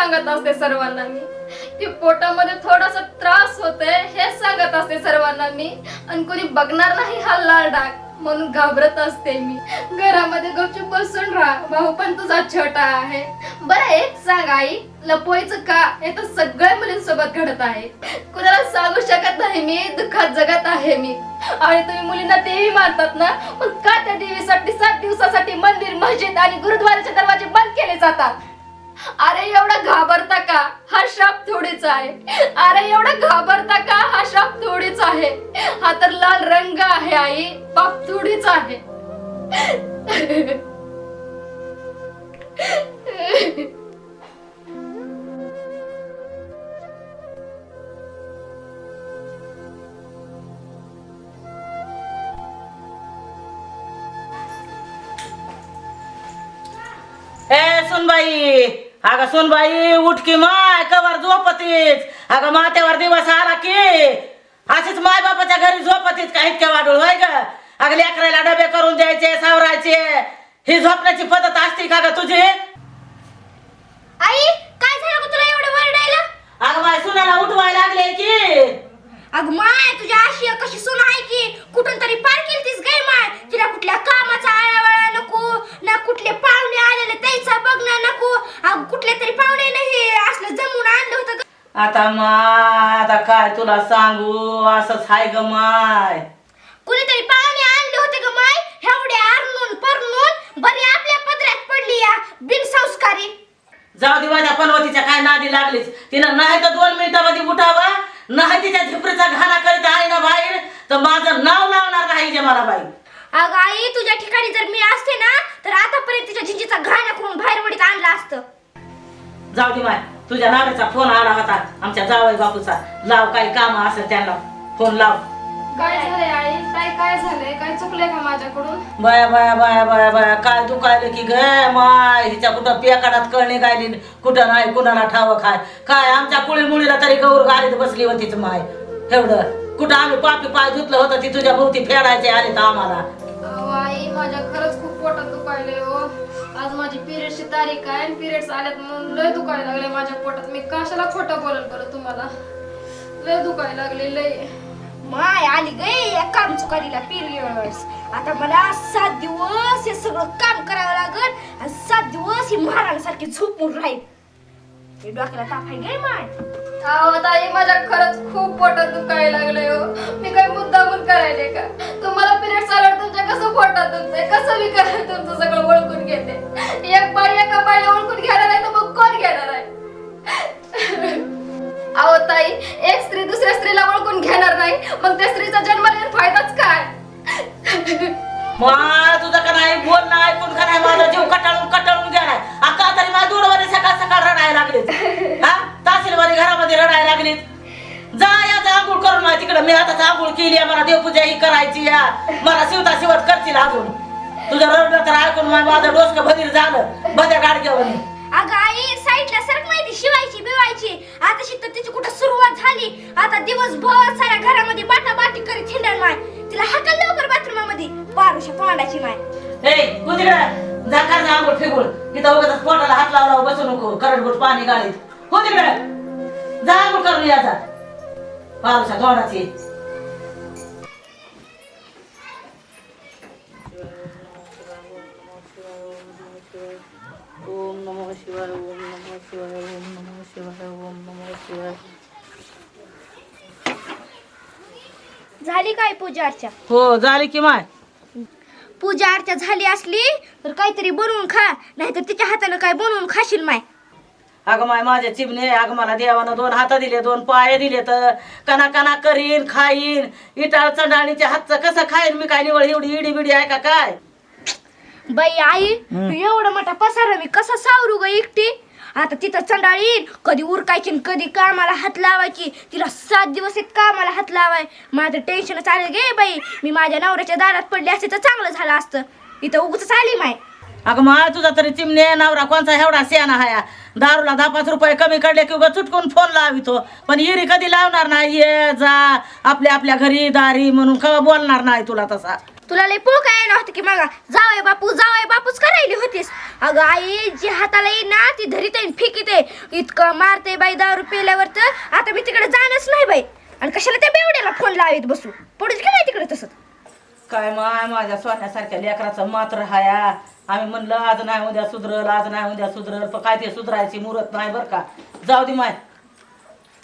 सांगत असते सर्वांना मी. की पोटामध्ये थोडासा त्रास होते हेच सांगत असते सर्वांना मी. आणि कोणी बघणार नाही हा लाल डाग म्हणून घाबरत असते मी. घरामध्ये गपचूप बसून राहा भाऊ पण तुझा छोटा आहे. बरं एक सांग आई लपवायचं का? हे तर सगळ्या मुलींसोबत घडत आहे. कुणाला सांगू शकत नाही मी दुःखात जगत आहे मी. आणि तुम्ही मुलींना देवी मानतात ना? मग का त्या देवीसाठी सात दिवसासाठी मंदिर मस्जिद आणि गुरुद्वाराचे दरवाजे बंद केले जातात? अरे एवढा घाबरता का? हा शाप थोडीच आहे. अरे एवढा घाबरता का? हा शाप थोडीच आहे. हा तर लाल रंग आहे आई. पाप थोडीच आहे. ए सुनबाई अगं सुनबाई उठ की माय कवर झोपतीच. अगं माथ्यावर दिवस आला की अशीच माय बापाच्या घरी झोपतीच का इतक्या वाढूळ होय ग? अगं लेकराला डबे करून द्यायचे सावरायचे. ही झोपण्याची पद्धत असते का ग तुझी? आई काय झालं ग तुला एवढं वरडायला? अगं माय सुनाला उठवाय लागले की. अगं माय तुझ्या आशी कशी सून आहे की? कुठून तरी पार केलतीस गाय माय? तिला कुठल्या कामाचा आळावळा नको ना कुठले आलेले त्याचा बघणं नको. अगं कुठले तरी पाहुणे नाही असलं जमून आणलं होतं ग. आता माय आता काय तुला सांगू? असंच हाय ग माय. कुणीतरी पाहुणे आणले होते ग माय. एवढे आरणून परनून बरी आपल्या पदरात पडली या बिनसंस्कारी. जाऊ दे माझ्या पनवतीच्या काय नादी लागलीच. तिनं नाही तर दोन मिनिटामध्ये उठावा. नाही तिच्या झिपरीचा घाणा करीत आहे ना बाहेर तर माझं नाव लावणार नाही जे मला बाई. अगं आई तुझ्या ठिकाणी जर मी असते ना तर आतापर्यंत तिच्या झिंजीचा घाणा करून बाहेर वडीत आणलं असतं. जाऊ दे माय तुझ्या नावाचा फोन आला होता आमच्या जावई बापूचा. लाव काही काम असेल त्यांना फोन लाव. काय झालंय आई? काय काय झालंय? काय चुकलंय का माझ्याकडून? बाया बाया बाया बाया बाया काय दुखायलं की ग? माय हिच्या कुठं पेकाडात कळणी गायली कुठं नाही कुणाला ठाव खाय काय आमच्या कुळी मुलीला तरी गौर गाडीत बसली होतीच माय. एवढं. कुठं आम्ही पापी पाय धुतलं होतं ती तुझ्या भोवती फेडायचे आले तर आम्हाला. आई माझ्या खरंच खूप पोटात दुखायले हो. आज माझी पिरियडची तारीख आहे पिरियड्स आल्यात म्हणून लय दुखायला लागले माझ्या पोटात. मी कशाला खोटं बोलल बरं तुम्हाला? लय दुखायला लागले लय. माय आली गे या काम चुकारीला पिरियड्स आता मला सात दिवस हे सगळं काम करावं लागल आणि सात दिवस ही महाराणासारखी झोपून राहील. हे डोक्याला ताप आहे माय. अहो ताई माझ्या खरंच खूप पोटात दुखायला लागले हो. मी काही मुद्दामून करायले का? तुम्हाला पिरियड्स आल्यावर करून मला तिकडे मी आता आंघोळ केली आहे, मला देवपूजा ही करायची या मला शिवता शिवत करतील अजून. तुझं रडलं तर ऐकून माझं डोसकं भदीर झालं. भद्या गाडग्यावर अगं आई साईडला सरक माहिती शिवायची बिवायची. आता शिकत तिची कुठं सुरुवात झाली? आता दिवसभर साऱ्या घरामध्ये बाटा बाटी करीत हिंडण माय. तिला हाकल लवकर बाथरूमामध्ये. पारुशा तोंडाची माय. ए तू तिकडे झाकार जा आंघोळ फिगोळ. तिथं उगाच पोटाला हात लावला बसू नको. करडगुट पाणी गाळीत. हो तिकडे. जा आंघोळ करून या जा पारुषा तोंडाची ओम नमः शिवाय ओम नमः शिवाय ओम नमः शिवाय ओम नमः शिवाय झाली काय पूजा अर्चा? हो झाली की माय. पूजा अर्चा झाली असली तर काहीतरी बनवून खा नाहीतर तिच्या हातानं काय बनवून खाशील माय? अगं माय माझ्या चिमणे अगं मला देवानं दोन हात दिले दोन पाय दिले तर कना कना करीन खाईन. इटाळ चंडाणीच्या हातचं कसं खाईन? मी काय निवड एवढी इडी बिडी आहे का काय? बाई आई एवढा मोठा पसारा मी कसा सावरू ग एकटी? आता तिथं चंडाळीन कधी उरकायची न कधी कामाला हात लावायची. तिला सात दिवस एक कामाला हात लावाय. माझं टेन्शन चालेल गे बाई. मी माझ्या नवऱ्याच्या दारात पडले असते तर चांगलं झालं असतं. इथं उगच आली माय. अगं मा तुझा तरी चिमणे नवरा कोणचा एवढा सियाना हाया दारूला दहा पाच रुपये कमी काढले की उगा चुटकून फोन लावितो. पण इरी कधी लावणार नाही? ये जा. आपल्या आपल्या घरी दारी म्हणून कवा बोलणार नाही तुला तसा? तुला लय पुळ काय नव्हतं की मग? जावय बापू जावय बापूच करायली होतीस. अगं आई जी हाताला येईल ना ती धरीत येईन फिकीते इतकं मारते बाई दारू पेल्यावर तर. आता मी तिकडे जाणच नाही बाई. आणि कशाला त्या बेवड्याला फोन लावित बसू? पडूच घे बाई तिकडे तसं. काय माय माझ्या सोन्यासारख्या लेकराचं मात्र हाया. आम्ही म्हणलं आज नाही उद्या सुधरल आज नाही उद्या सुधरल पण काय ते सुधरायची मुहूर्त नाही बरं का. जाऊ दे माय.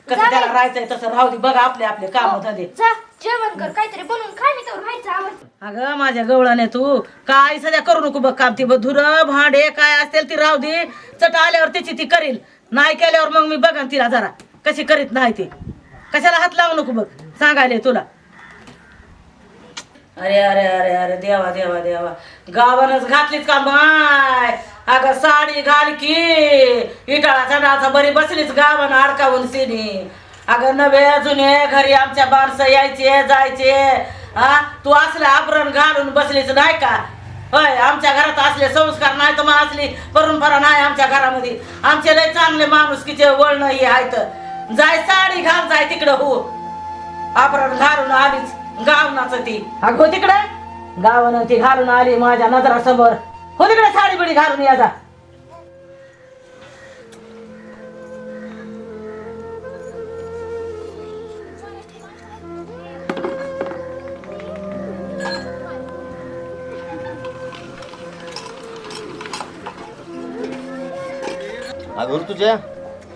कसं त्याला. राहायचंय तसं राहू दे बघा आपले आपले काम धंदे जा जेवण कर काहीतरी बनवून खा मी तर व्हायचं आवड अगं माझ्या गवळाने तू काय सध्या करू नको बघ काम ती धुर भांडे काय असतील ती राहू दे. चट आल्यावर तिची ती करील. नाही केल्यावर मग मी बघन तिला जरा. कशी करीत नाही ती. कशाला हात लावू नको बघ. सांगायले तुला. अरे अरे अरे अरे देवा देवा देवा. गावानच घातलीच का माय? अगं साडी घाल की. इटाळा चढाचा बरी बसलीच गावानं अडकावून सिनी. अगं नवे जुने घरी आमच्या माणसं यायचे जायचे. हा तू असले आभरण घालून बसलीच नाही का? होय आमच्या घरात असले संस्कार नाही तर मग असली परंपरा नाही आमच्या घरामध्ये. आमचे लय चांगले माणूस माणुसकीचे वळण हे आहेत. जाय साडी घाल जाय तिकडं हो. आभरण घालून आलीच. गावनाचं ती. अग हो तिकडे. गावानं ती घालून आली माझ्या नजरासमोर. हो तिकडे साडी बिडी घालून या जा. अगं तुझ्या.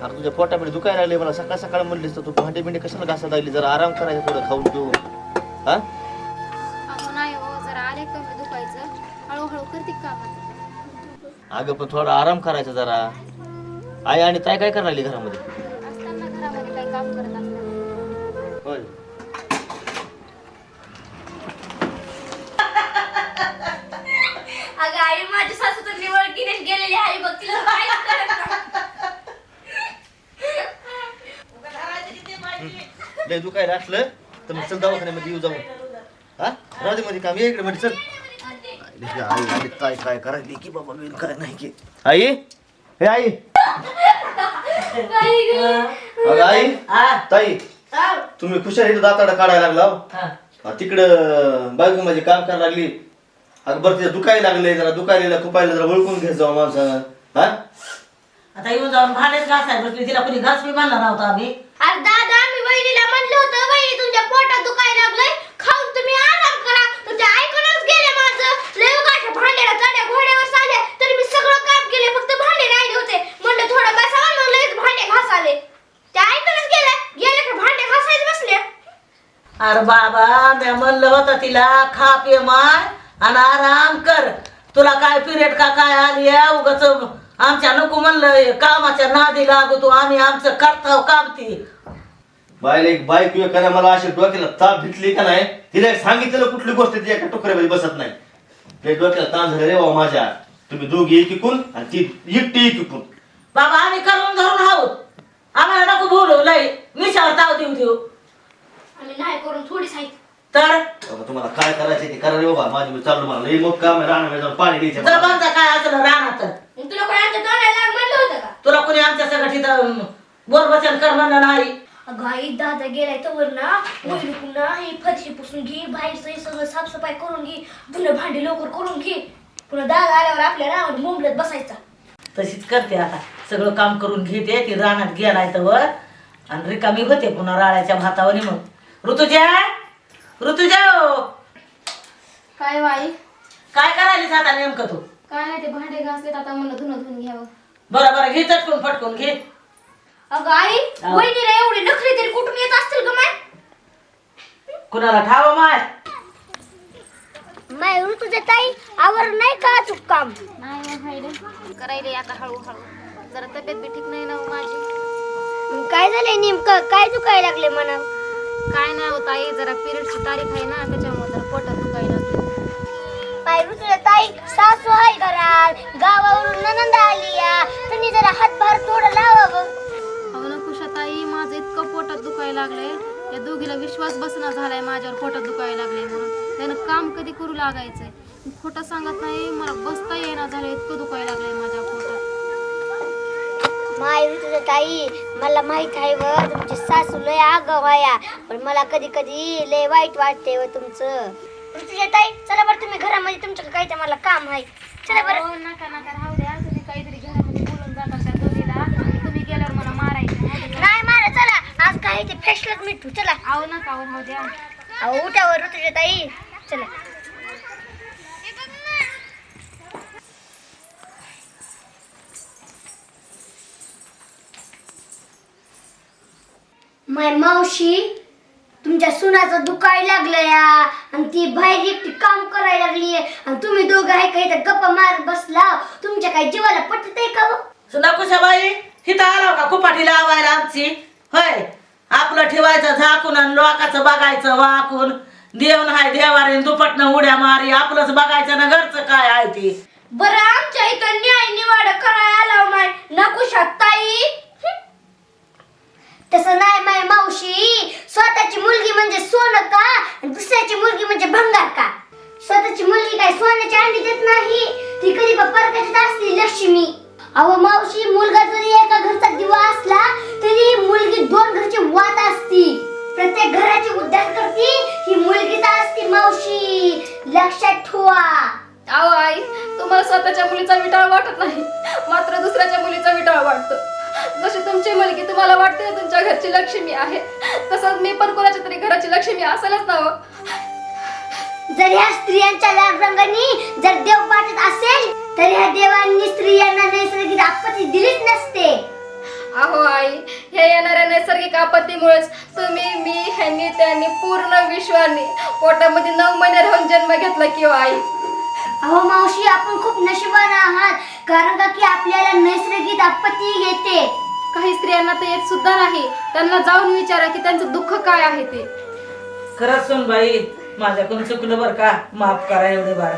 अरे तुझ्या पोटामध्ये दुखायला लागले मला. सकाळ सकाळ म्हणलीस तर तू भांडे बिंडे कशाला घासायला लागली? जरा आराम करायचा थोडं खाऊन पिऊन. हा? अहो नाही हो जरा आले कमी दुखायचं? हळूहळू करते काम अगं पण थोडा आराम करायचा जरा. आई आणि ताई काय करायला लागली घरामध्ये? असताना घरामध्ये काही काम करत असतात. होय. अगं आई माझी सासू तर निवळ गिरीश गेलेली आहे. बघ तिला काहीच कळत नाही. लय दुखायला असलं तर मग चल दवाखान्यामध्ये येऊ जाऊन हा? राहू दे मध्ये काम. ये इकडे मध्ये चल. आई आई काय काय करायली की बाबा मी काय नाही की. आई? हे आई. अगं आई. हा, ताई हा, तुम्ही इथं दाताडा काढायला लागला हो. तिकडं बायको माझे काम करायला लागली. अगं बरं तिला दुखायला लागले जरा दुखायला खुपायला जरा ओळखून घ्यायचं जाऊ माणसानं. हा? आता येऊन जाऊन भांडेच घासाय बसली. तिला कोणी घास बी मानला नव्हता आम्ही. अरे दादा मी वहिनीला म्हणलं होतं वहिनी तुमच्या पोटात दुखायला लागलंय. खाऊन तुम्ही आराम करा. तर ते ऐकूनच गेले माझं. लय उगाच भांड्याला चढ्या घोड्यावर चालल्या तरी मी सगळं काम केले फक्त भांडे राहिले होते. म्हणलं थोडं बसावं मग लगेच भांडे घासाले. ते ऐकूनच गेले गेले की भांडे घासायचे बसले. अरे बाबा मी म्हणलं होतं तिला खा पे माय आणि आराम कर. तुला काय पिरियड का काय आली उगाच आमच्या नको म्हणलं कामाच्या नादी लागू तू आम्ही आमचं करताव काम ती बायला एक बायको एखाद्या मला अशी डोक्याला ताप भेटली का नाही? तिला एक सांगितलेलं कुठली गोष्ट ती एका टोकऱ्यामध्ये बसत नाही. ते डोक्याला ताण झाले रे बाबा माझ्या तुम्ही दोघी एक इकून आणि ती एकटी एक इकून बाबा आम्ही करून धरून आहोत. आम्हाला नको बोलू लय मिशावर ताव देऊ देऊ आम्ही नाही करून थोडी साहित्य. तर? बाबा तुम्हाला काय करायचं ते करा रे बाबा. माझी मी चाललो मला लई मग काम आहे. राहणार जाऊन पाणी द्यायचं मला. काय असलं राहणार मग तुला कोणी आमच्या तोंडाला लाग म्हणलं होतं का? तुला कोणी आमच्या सगळं तिथं बोरबचन कर म्हणलं नाही. अगं आई दादा गेलाय तर ना. पुन्हा ही फरशी पुसून घे बाहेरचं हे सगळं साफसफाई करून घे. धुणं भांडी लवकर करून घे. पुन्हा दादा आल्यावर आपल्या रावण मुंबलत बसायचा. तशीच करते आता. सगळं काम करून घेते. ती रानात गेलाय तर वर आणि रिकामी होते पुन्हा राळ्याच्या भातावर मग ऋतुजा! ऋतुजा हो. काय बाई? काय करायलीस आता नेमकं तू? काय नाही ते भांडे घासलेत आता म्हणलं धुणं धुवून घ्यावं. बरं बरं घे चटकून फटकून घे. अगं आई हा. वहिनीला एवढी नखरी तरी कुठून येत असतील ग माय? कुणाला ठाव माय? माय ऋतुच्या ताई आवर नाही का चुक काम? नाही हो करायले आता हळूहळू. जरा तब्येत बी ठीक नाही ना हो माझी. काय झालंय नेमकं? काय दुखायला लागले म्हणा काय नाही होत आई जरा पिरियडची तारीख आहे ना त्याच्यामुळे जरा पोटात दुखायला लागलं. माय ऋतुच्या ताई सासू आहे घरात गावावरून ननंद आली या तुम्ही जरा हातभार थोडं लावावं. अहो ना कुशाताई माझं इतकं पोटात दुखायला लागलंय. या दोघीला विश्वास बसना झालाय माझ्यावर पोटात दुखायला लागले म्हणून. त्यानं काम कधी करू लागायचंय? खोटं सांगत नाही मला बसता येईना झालं इतकं दुखायला लागलंय माझ्या पोटात. माय ऋतुच्या ताई मला माहीत आहे व तुमची सासू लय आगाव आहे पण मला कधी कधी लय वाईट वाटते व तुमचं. ऋतुजा ताई चला बरं तुम्ही घरामध्ये तुमच्या काय ते मला काम आहे. चला बरं. हो, नका नका राहू द्या. तुम्ही काहीतरी घरामध्ये बोलून जाता त्या दोघीला. तुम्ही गेल्यावर मला मारायचं. नाही मारा चला. आज काय ते फेशलच मिठू चला. अहो नका राहू द्या अहो उठावर ऋतुजा ताई. चला. माय मावशी तुमच्या सुनाचं दुखायला लागलं या. आणि ती बाहेर एकटी काम करायला लागली आणि तुम्ही दोघं आहे काही तर गप्पा मारत बसला? तुमच्या काय जीवाला पटत आहे का हो? नकुशाबाई हिथं आला का कुपाटी लावायला आमची? होय आपलं ठेवायचं झाकून आणि लोकाचं बघायचं वाकून. देव हाय देवारे दुपटनं उड्या मारी आपलंच बघायचं ना घरचं काय आहे ते. बरं आमच्या इथं न्याय निवाड करायला आला माय. नकुशात ताई? तसं नाही माय मावशी. स्वतःची मुलगी म्हणजे सोनं का? दुसऱ्याची मुलगी म्हणजे भंगार का? स्वतःची मुलगी काय सोन्याची अंडी देत नाही? ती कधी परकाची असते लक्ष्मी. अहो मावशी मुलगा जरी एका घरचा दिवा असला तरी मुलगी दोन घरची वात असती. प्रत्येक घराची उद्धार करती ही मुलगीच असती मावशी. लक्षात ठेवा. अहो आई तुम्हाला स्वतःच्या मुलीचा विटाळ वाटत नाही. मात्र दुसऱ्याच्या मुलीचा विटाळ वाटतो. जशी तुमची मुलगी तुम्हाला वाटते तुमच्या घरची लक्ष्मी आहे. तसंच मी पण कोणाच्या तरी घराची लक्ष्मी असेलच ना हो जर ह्या स्त्रियांच्या लाल रंगाने जर देव वाटत असेल तर ह्या देवांनी स्त्रियांना नैसर्गिक आपत्ती दिलीच नसते. अहो आई हे येणाऱ्या नैसर्गिक आपत्तीमुळेच तुम्ही मी ह्यांनी त्यांनी पूर्ण विश्वाने पोटामध्ये नऊ महिने राहून जन्म घेतला किंवा आई. अहो मावशी आपण खूप नशिबान आहात कारण का की आपल्याला नैसर्गिक आपत्ती येते. काही स्त्रियांना तर येत सुद्धा नाही. त्यांना जाऊन विचारा की त्यांचं दुःख काय आहे ते. खरंच सुन बाई माझ्याकडून चुकलं बरं का? माफ करा एवढे बार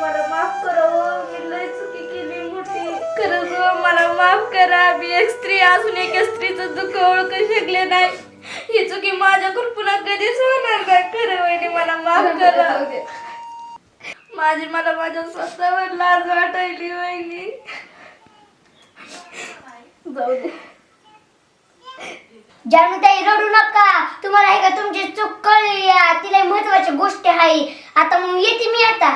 मला माफ करा मी लय चुकी केली मोठी. खरंच हो, मला माफ करा. मी एक स्त्री असून एका स्त्रीचं दुःख ओळखू शकले नाही. ही चुकी माझ्याकडून पुन्हा कधीच होणार नाही. खरं वहिनी मला माफ करा. माझी मला माझ्या स्वतःवर लाज वाटायली वहिनी. जाऊ दे जानू ताई रडू नका. तुम्हाला आहे का तुमची चूक कळली या. तिला महत्वाची गोष्ट आहे. आता मग येते मी आता.